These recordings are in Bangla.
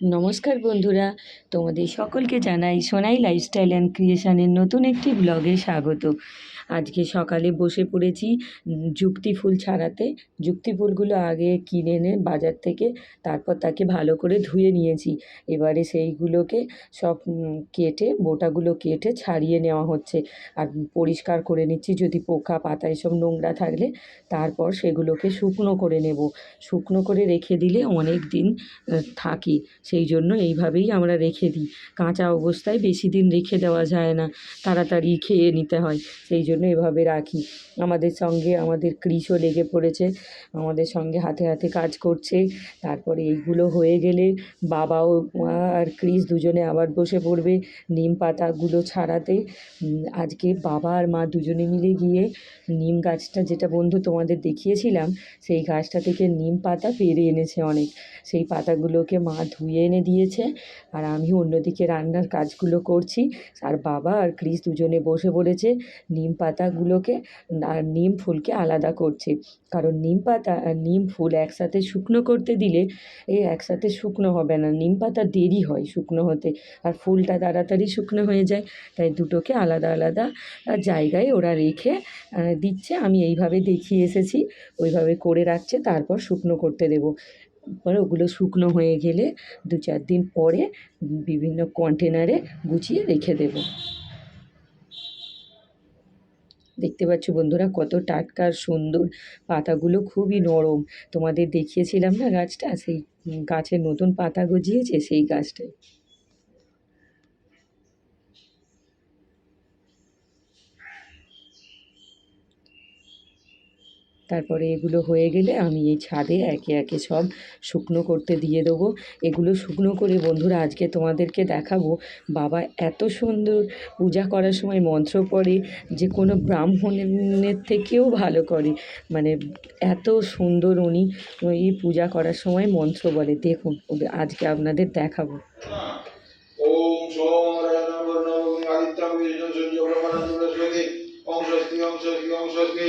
নমস্কার বন্ধুরা তোমাদের সকলকে জানাই সোনাই লাইফস্টাইল অ্যান্ড ক্রিয়েশনের নতুন একটি ব্লগে স্বাগত। আজকে সকালে বসে পড়েছি যুক্তি ফুল ছাড়াতে। যুক্তি ফুলগুলো আগে কিনে এনে বাজার থেকে তারপর তাকে ভালো করে ধুয়ে নিয়েছি। এবারে সেইগুলোকে সব কেটে, বোটাগুলো কেটে ছাড়িয়ে নেওয়া হচ্ছে। আর পরিষ্কার করে নিচ্ছি যদি পোকা, পাতা এসব নোংরা থাকলে তারপর সেগুলোকে শুকনো করে নেব। শুকনো করে রেখে দিলে অনেক দিন থাকে। সেই জন্য এইভাবেই আমরা রেখে দিই। কাঁচা অবস্থায় বেশি দিন রেখে দেওয়া যায় না। তাড়াতাড়ি খেয়ে নিতে হয়। সেই জন্য এভাবে রাখি। আমাদের সঙ্গে আমাদের কৃষও লেগে পড়েছে, আমাদের সঙ্গে হাতে হাতে কাজ করছে। তারপরে এইগুলো হয়ে গেলে বাবাও আর ক্রিস দুজনে আবার বসে পড়বে নিম পাতাগুলো ছাড়াতে। আজকে বাবা আর মা দুজনে মিলে গিয়ে নিম গাছটা যেটা বন্ধু তোমাদের দেখিয়েছিলাম, সেই গাছটা থেকে নিম পাতা পেরে এনেছে অনেক। সেই পাতাগুলোকে মা ধুয়ে এনে দিয়েছে আর আমি অন্যদিকে রান্নার কাজগুলো করছি। আর বাবা আর ক্রিস দুজনে বসে পড়েছে নিম পাতাগুলোকে আর নিম ফুলকে আলাদা করছে। কারণ নিম পাতা আর নিম ফুল একসাথে শুকনো করতে দিলে এ একসাথে শুকনো হবে না। নিম পাতা দেরি হয় শুকনো হতে আর ফুলটা তাড়াতাড়ি শুকনো হয়ে যায়। তাই দুটোকে আলাদা আলাদা জায়গায় ওরা রেখে দিচ্ছে। আমি এইভাবে দেখিয়ে এসেছি। ওইভাবে করে রাখছে, তারপর শুকনো করতে দেবো। পরে ওগুলো শুকনো হয়ে গেলে দু চার দিন পরে বিভিন্ন কন্টেনারে গুছিয়ে রেখে দেব। দেখতে পাচ্ছ বন্ধুরা, কত টাটকা সুন্দর পাতাগুলো, খুবই নরম। তোমাদের দেখিয়েছিলাম না গাছটা? সেই গাছের নতুন পাতা গজিয়েছে, সেই গাছটাই। তারপরে এগুলো হয়ে গেলে আমি এই ছাদে একে একে সব শুকনো করতে দিয়ে দেবো। এগুলো শুকনো করে বন্ধুরা আজকে তোমাদেরকে দেখাবো। বাবা এত সুন্দর পূজা করার সময় মন্ত্র পড়ে, যে কোনো ব্রাহ্মণের থেকেও ভালো করে। মানে এত সুন্দর উনি এই পূজা করার সময় মন্ত্র বলে। দেখুন, আজকে আপনাদের দেখাবো। ওম স্বস্তি ওম স্বস্তি ওম স্বস্তি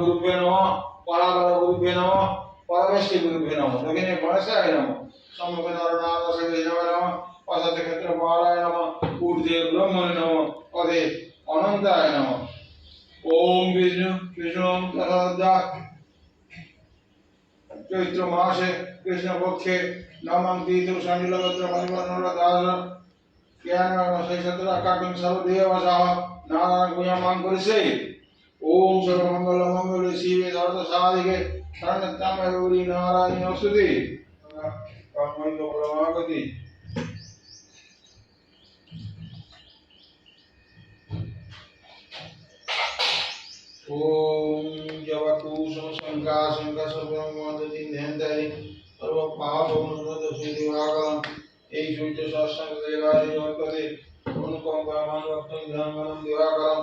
গুরুভ্যে নমঃ, পরাবর গুরুভ্যে নমঃ, পরমেশ্বর গুরুভ্যে নমঃ। দক্ষিণে গণেশায় নমঃ, সম্মুখে নরনাথ ক্ষেত্র মহারায় নমঃ, ঊর্ধ্বে ব্রহ্মণে নমঃ, পদে অনন্তায় নমঃ। ওম বিষ্ণু বিষ্ণু তথা চৈত্র মাসে কৃষ্ণপক্ষে নমং তীর্থ সঞ্জলগত্র মণিবর্ণরদাস জ্ঞান শৈশত্র কাকিং সর্বদেবসহ নারায়ণ গুণমাং করিছে সর্বমঙ্গল মঙ্গল শিবে সর্ব সাধিকে শরণত্যাম গৌরী নারায়ণ স্তুতি কর্মৈক প্রমাগতি ওম জবাকুসুম সংকাশং কসব্রহ্মদতি ধ্যানদারি সর্ব পাপ অনুরোধ সুতি ভাগম এই সূর্য সৎসঙ্গ দেবাদি অনুকম্প মান ভক্তং ধ্যানমনম দিবাকরম।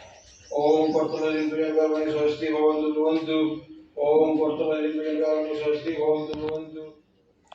পুণ্যাং ওম পুণ্যাং ওম পুণ্যাং ওম কর্তুমৈর্গর্বণি স্বস্তি ভবন্তু ভবন্তু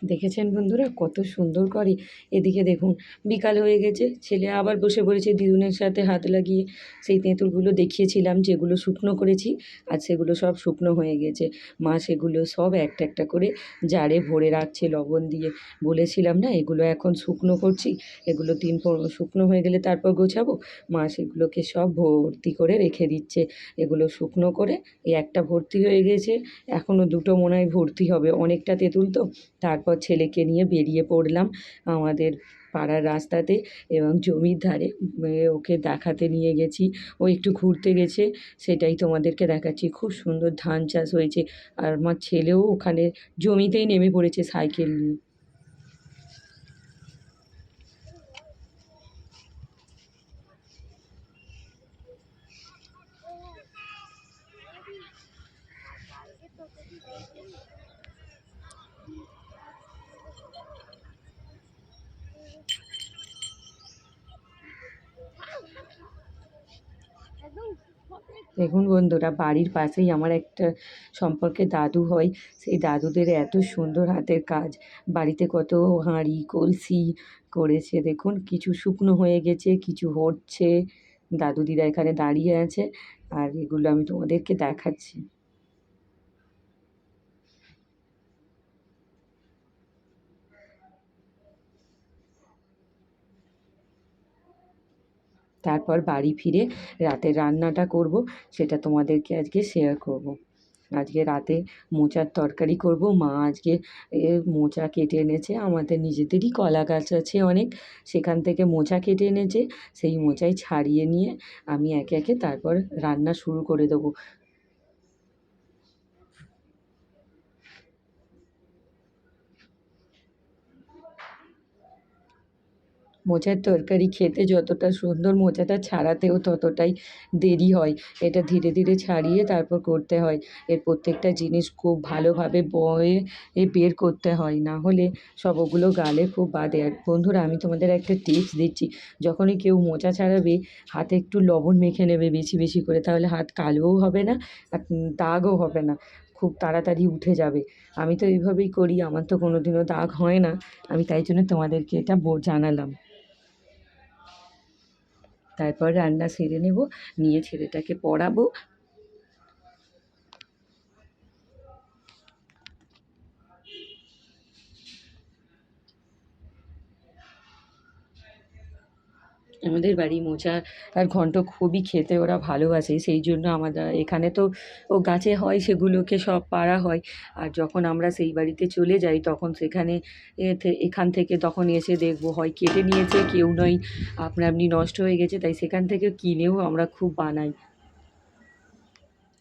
দেখেছেন বন্ধুরা? কত সুন্দর করে। এদিকে দেখুন, বিকাল হয়ে গেছে। ছেলে আবার বসে পড়েছে দিদুনের সাথে হাত লাগিয়ে। সেই তেঁতুলগুলো দেখিয়েছিলাম যেগুলো শুকনো করেছি, আর সেগুলো সব শুকনো হয়ে গেছে। মা সেগুলো সব একটা একটা করে জারে ভরে রাখছে লবণ দিয়ে। বলেছিলাম না, এগুলো এখন শুকনো করছি, এগুলো পর শুকনো হয়ে গেলে তারপর গোছাবো। মা সেগুলোকে সব ভর্তি করে রেখে দিচ্ছে। এগুলো শুকনো করে, এই একটা ভর্তি হয়ে গেছে। এখনও দুটো মনে হয় ভর্তি হবে। অনেকটা তেঁতুল তো, তারপর তারপর ছেলেকে নিয়ে বেরিয়ে পড়লাম আমাদের পাড়ার রাস্তাতে এবং জমির ধারে ওকে দেখাতে নিয়ে গেছি। ও একটু ঘুরতে গেছে, সেটাই তোমাদেরকে দেখাচ্ছি। খুব সুন্দর ধান চাষ হয়েছে। আর আমার ছেলেও ওখানে জমিতেই নেমে পড়েছে সাইকেল নিয়ে। দেখুন বন্ধুরা, বাড়ির পাশেই আমার একটা সম্পর্কে দাদু হয়। সেই দাদুদের এত সুন্দর হাতের কাজ। বাড়িতে কত হাঁড়ি, কলসি করেছে। দেখুন, কিছু শুকনো হয়ে গেছে, কিছু হচ্ছে। দাদু দিদা এখানে দাঁড়িয়ে আছে। আর এগুলো আমি তোমাদেরকে দেখাচ্ছি। তারপর বাড়ি ফিরে রাতে রান্নাটা করব, সেটা তোমাদেরকে আজকে শেয়ার করব। আজকে রাতে মোচার তরকারি করব। মা আজকে মোচা কেটে এনেছে। আমাদের নিজেদেরই কলা গাছ আছে অনেক। সেখান থেকে মোচা কেটে এনেছে। সেই মোচাই ছাড়িয়ে নিয়ে আমি একে একে তারপর রান্না শুরু করে দেবো। মোচার তরকারি খেতে যতটা সুন্দর মোচাটা ছাড়াতেও ততটাই দেরি হয়। এটা ধীরে ধীরে ছাড়িয়ে তারপর করতে হয়। এর প্রত্যেকটা জিনিস খুব ভালোভাবে বয়ে বের করতে হয়। না হলে সব ওগুলো গালে খুব বাদে আর বন্ধুরা, আমি তোমাদের একটা টিপস দিচ্ছি। যখনই কেউ মোচা ছাড়াবে, হাতে একটু লবণ মেখে নেবে বেশি বেশি করে। তাহলে হাত কালোও হবে না, আর দাগও হবে না। খুব তাড়াতাড়ি উঠে যাবে। আমি তো এইভাবেই করি। আমার তো কোনো দিনও দাগ হয় না। আমি তাই জন্য তোমাদেরকে এটা জানালাম। তারপর রান্না সেরে নেব নিয়ে ছেলেটাকে পড়াবো আমাদের বাড়ি মোচা আর ঘন্ট খুবই খেতে ওরা ভালোবাসে, সেই জন্য আমাদের এখানে তো ও গাছে হয় সেগুলোকে সব পাড়া হয়। আর যখন আমরা সেই বাড়িতে চলে যাই তখন সেখানে এখান থেকে তখন এসে দেখব হয় কেটে নিয়েছে, কেউ নয়। আপনা আপনি নষ্ট হয়ে গেছে, তাই সেখান থেকে কিনেও আমরা খুব বানাই।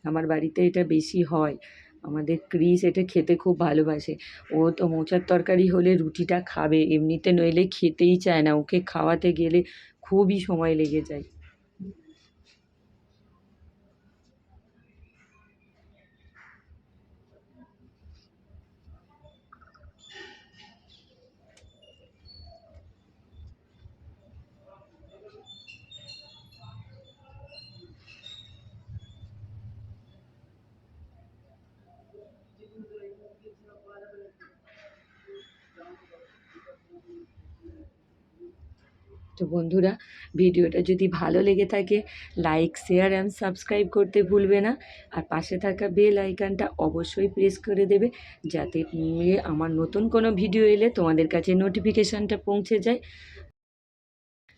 আমার বাড়িতে এটা বেশি হয়। আমাদের ক্রিস এটা খেতে খুব ভালোবাসে। ও তো মোচার তরকারি হলে রুটিটা খাবে, এমনিতে নইলে খেতেই চায় না। ওকে খাওয়াতে গেলে খুবই সময় লেগে যায়। তো বন্ধুরা, ভিডিওটা যদি ভালো লেগে থাকে লাইক শেয়ার অ্যান্ড সাবস্ক্রাইব করতে ভুলবে না। আর পাশে থাকা বেল আইকনটা অবশ্যই প্রেস করে দেবে, যাতে আমার নতুন কোনো ভিডিও এলে তোমাদের কাছে নোটিফিকেশানটা পৌঁছে যায়।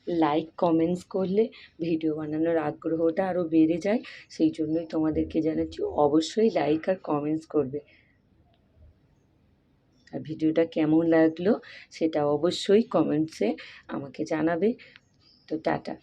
লাইক কমেন্টস করলে ভিডিও বানানোর আগ্রহটা আরও বেড়ে যায়, সেই জন্যই তোমাদেরকে জানাচ্ছি, অবশ্যই লাইক আর কমেন্টস করবে। ভিডিওটা কেমন লাগল সেটা অবশ্যই কমেন্টসে আমাকে জানাবে। তো টাটা।